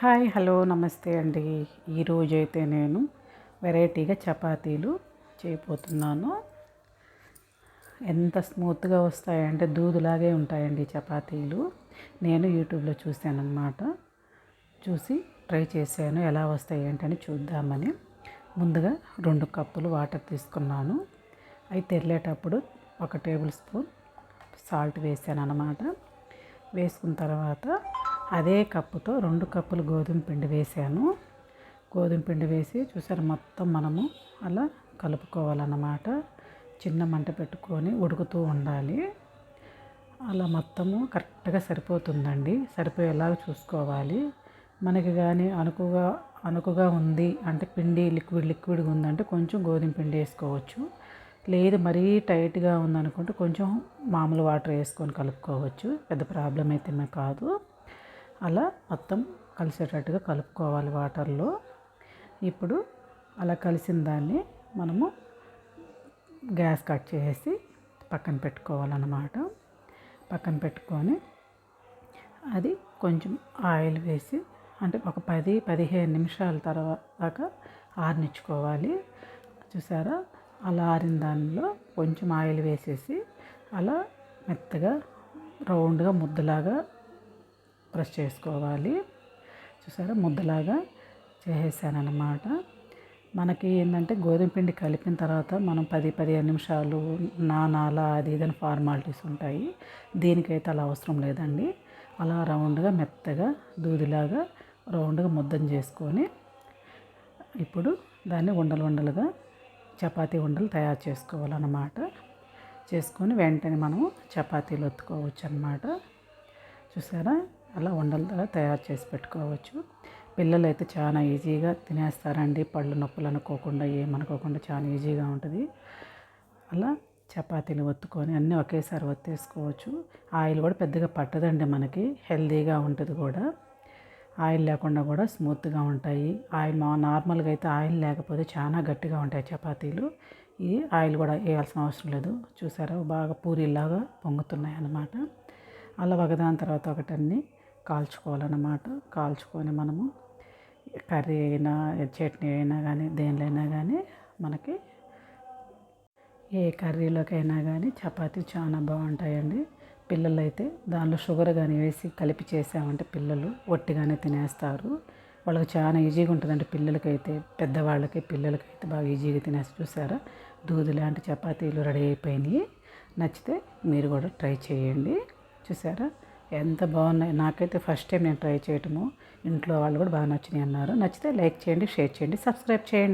Hi hello నమస్తే అండి. ఈరోజు అయితే నేను వెరైటీగా చపాతీలు చేయబోతున్నాను. ఎంత స్మూత్గా వస్తాయంటే దూదులాగే ఉంటాయండి చపాతీలు. నేను యూట్యూబ్లో చూశాను అనమాట చూసి ట్రై చేశాను ఎలా వస్తాయి ఏంటని చూద్దామని. ముందుగా రెండు కప్పులు వాటర్ తీసుకున్నాను. అవి తెరలేటప్పుడు ఒక టేబుల్ స్పూన్ సాల్ట్ వేసాను అనమాట వేసుకున్న తర్వాత అదే కప్పుతో రెండు కప్పులు గోధుమ పిండి వేసాను. గోధుమ పిండి వేసి చూసారు మొత్తం మనము అలా కలుపుకోవాలన్నమాట. చిన్న మంట పెట్టుకొని ఉడుకుతూ ఉండాలి. అలా మొత్తము కరెక్ట్గా సరిపోతుందండి. సరిపోయేలాగా చూసుకోవాలి. మనకి కానీ అనుకుగా అనుకుగా ఉంది అంటే పిండి లిక్విడ్ లిక్విడ్గా ఉందంటే కొంచెం గోధుమ పిండి వేసుకోవచ్చు. లేదు మరీ టైట్గా ఉందనుకుంటే కొంచెం మామూలు వాటర్ వేసుకొని కలుపుకోవచ్చు. పెద్ద ప్రాబ్లం అయితే కాదు. అలా మొత్తం కలిసేటట్టుగా కలుపుకోవాలి వాటర్లో. ఇప్పుడు అలా కలిసిన దాన్ని మనము గ్యాస్ కట్ చేసి పక్కన పెట్టుకోవాలన్నమాట. పక్కన పెట్టుకొని అది కొంచెం ఆయిల్ వేసి అంటే ఒక పది పదిహేను నిమిషాల తర్వాత ఆరినిచ్చుకోవాలి. చూసారా? అలా ఆరిన దానిలో కొంచెం ఆయిల్ వేసేసి అలా మెత్తగా రౌండ్గా ముద్దలాగా ప్రెస్ చేసుకోవాలి. చూసారా? ముద్దలాగా చేసేసానమాట మనకి ఏంటంటే గోధుమ పిండి కలిపిన తర్వాత మనం పది పదిహేను నిమిషాలు నానాల అది ఇదని ఫార్మాలిటీస్ ఉంటాయి. దీనికైతే అలా అవసరం లేదండి. అలా రౌండ్గా మెత్తగా దూదిలాగా రౌండ్గా ముద్దం చేసుకొని ఇప్పుడు దాన్ని ఉండలు ఉండలుగా చపాతీ ఉండలు తయారు చేసుకోవాలన్నమాట. చేసుకొని వెంటనే మనము చపాతీలు ఒత్తుకోవచ్చు అనమాట చూసారా? అలా ఉండలుగా తయారు చేసి పెట్టుకోవచ్చు. పిల్లలు అయితే చాలా ఈజీగా తినేస్తారండి. పళ్ళు నొప్పులు అనుకోకుండా ఏమనుకోకుండా చాలా ఈజీగా ఉంటుంది. అలా చపాతీలు ఒత్తుకొని అన్నీ ఒకేసారి ఒత్తేసుకోవచ్చు. ఆయిల్ కూడా పెద్దగా పట్టదండి మనకి. హెల్తీగా ఉంటుంది కూడా. ఆయిల్ లేకుండా కూడా స్మూత్గా ఉంటాయి. ఆయిల్ మా నార్మల్గా అయితే ఆయిల్ లేకపోతే చాలా గట్టిగా ఉంటాయి చపాతీలు. ఈ ఆయిల్ కూడా వేయాల్సిన అవసరం లేదు. చూసారా? బాగా పూరీలాగా పొంగుతున్నాయి అన్నమాట అలా ఒకదాని తర్వాత ఒకటన్నీ కాల్చుకోవాలన్నమాట. కాల్చుకొని మనము కర్రీ అయినా చట్నీ అయినా కానీ దేనిలో కానీ మనకి ఏ కర్రీలోకైనా కానీ చపాతీ చాలా బాగుంటాయండి. పిల్లలు అయితే దానిలో షుగర్ కానీ వేసి కలిపి చేసామంటే పిల్లలు ఒట్టిగానే తినేస్తారు. వాళ్ళకి చాలా ఈజీగా ఉంటుందండి పిల్లలకైతే పెద్దవాళ్ళకి పిల్లలకైతే బాగా ఈజీగా తినేసి చూసారా? దూది లాంటి చపాతీలు రెడీ అయిపోయినాయి. నచ్చితే మీరు కూడా ట్రై చేయండి. చూసారా? ఎంత బాగున్నాయి. నాకైతే ఫస్ట్ టైం నేను ట్రై చేయటము. ఇంట్లో వాళ్ళు కూడా బాగా నచ్చినాయి అన్నారు. నచ్చితే లైక్ చేయండి షేర్ చేయండి సబ్స్క్రైబ్ చేయండి.